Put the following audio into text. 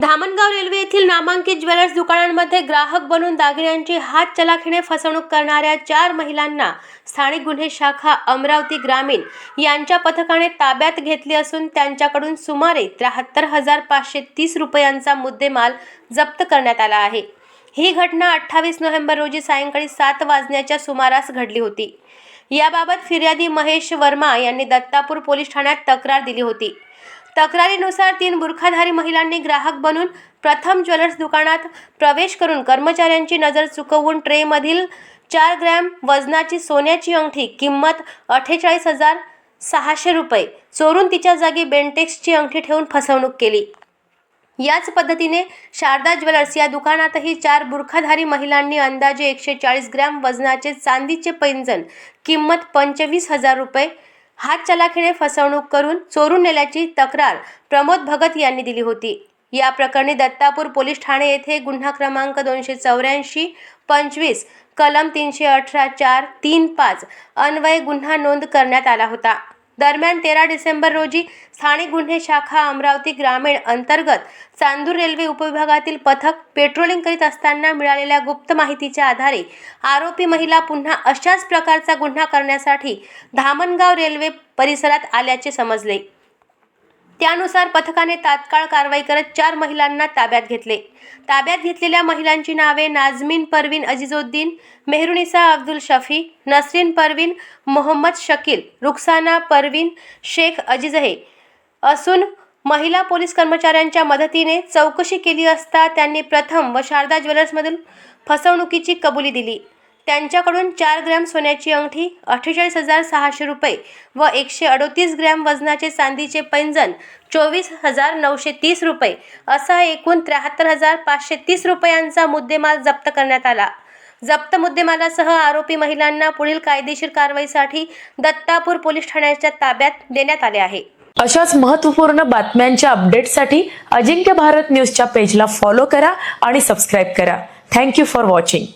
Dhamangaon railway येथील नामांकित jewellers दुकानांमध्ये ग्राहक बनून दागिन्यांची हात चलाखीने फसवणूक करणाऱ्या चार महिलांना स्थानिक गुन्हे शाखा अमरावती ग्रामीण यांच्या पथकाने ताब्यात घेतले असून त्यांच्याकडून सुमारे त्र्याहत्तर हजार पाचशे तीस रुपयांचा मुद्देमाल जप्त करण्यात आला आहे. ही घटना अठ्ठावीस नोव्हेंबर रोजी सायंकाळी सात वाजण्याच्या सुमारास घडली होती. याबाबत फिर्यादी महेश वर्मा यांनी दत्तापूर पोलीस ठाण्यात तक्रार दिली होती. तक्रारीनुसार तीन बुरखाधारी महिलांनी ग्राहक बनून प्रथम ज्वेलर्स दुकानात प्रवेश करून कर्मचाऱ्यांची नजर चुकवून ट्रेमधील चार ग्रॅम वजनाची सोन्याची अंगठी किंमत अठ्ठेचाळीस हजार सहाशे रुपये चोरून तिच्या जागी बेंटेक्सची अंगठी ठेवून फसवणूक केली. याच पद्धतीने शारदा ज्वेलर्स या दुकानातही चार बुरखाधारी महिलांनी अंदाजे एकशे चाळीस ग्रॅम वजनाचे चांदीचे पैंजण किंमत पंचवीस हजार रुपये हात चलाखीने फसवणूक करून चोरून नेल्याची तक्रार प्रमोद भगत यांनी दिली होती. या प्रकरणी दत्तापूर पोलीस ठाणे येथे गुन्हा क्रमांक दोनशे चौऱ्याऐंशी पंचवीस कलम तीनशे अठरा चार तीन पाच अन्वये गुन्हा नोंद करण्यात आला होता. दरम्यान तेरा डिसेंबर रोजी स्थानिक गुन्हे शाखा अमरावती ग्रामीण अंतर्गत चांदूर रेल्वे उपविभागातील पथक पेट्रोलिंग करीत असताना मिळालेल्या गुप्त माहितीच्या आधारे आरोपी महिला पुन्हा अशाच प्रकारचा गुन्हा करण्यासाठी धामणगाव रेल्वे परिसरात आल्याचे समजले. त्यानुसार पथकाने तात्काळ कारवाई करत चार महिलांना ताब्यात घेतले. ताब्यात घेतलेल्या महिलांची नावे नाझमीन परवीन अजिजुद्दीन मेहरुनिसा अब्दुल शफी नसरीन परवीन मोहम्मद शकील रुखसाना परवीन शेख अजिजहे असून महिला पोलीस कर्मचाऱ्यांच्या मदतीने चौकशी केली असता त्यांनी प्रथम व शारदा ज्वेलर्समधील फसवणुकीची कबुली दिली. त्यांच्याकडून चार ग्रॅम सोन्याची अंगठी अठ्ठेचाळीस हजार सहाशे रुपये व एकशे अडोतीस ग्रॅम वजनाचे चांदीचे पैंजण चोवीस हजार नऊशे तीस रुपये असा एकूण त्र्याहत्तर हजार पाचशे तीस रुपयांचा मुद्देमाल जप्त करण्यात आला. जप्त मुद्देमालासह आरोपी महिलांना पुढील कायदेशीर कारवाईसाठी दत्तापूर पोलीस ठाण्याच्या ताब्यात देण्यात आले आहे. अशाच महत्त्वपूर्ण बातम्यांच्या अपडेटसाठी अजिंक्य भारत न्यूजच्या पेजला फॉलो करा आणि सबस्क्राईब करा. Thank you for watching.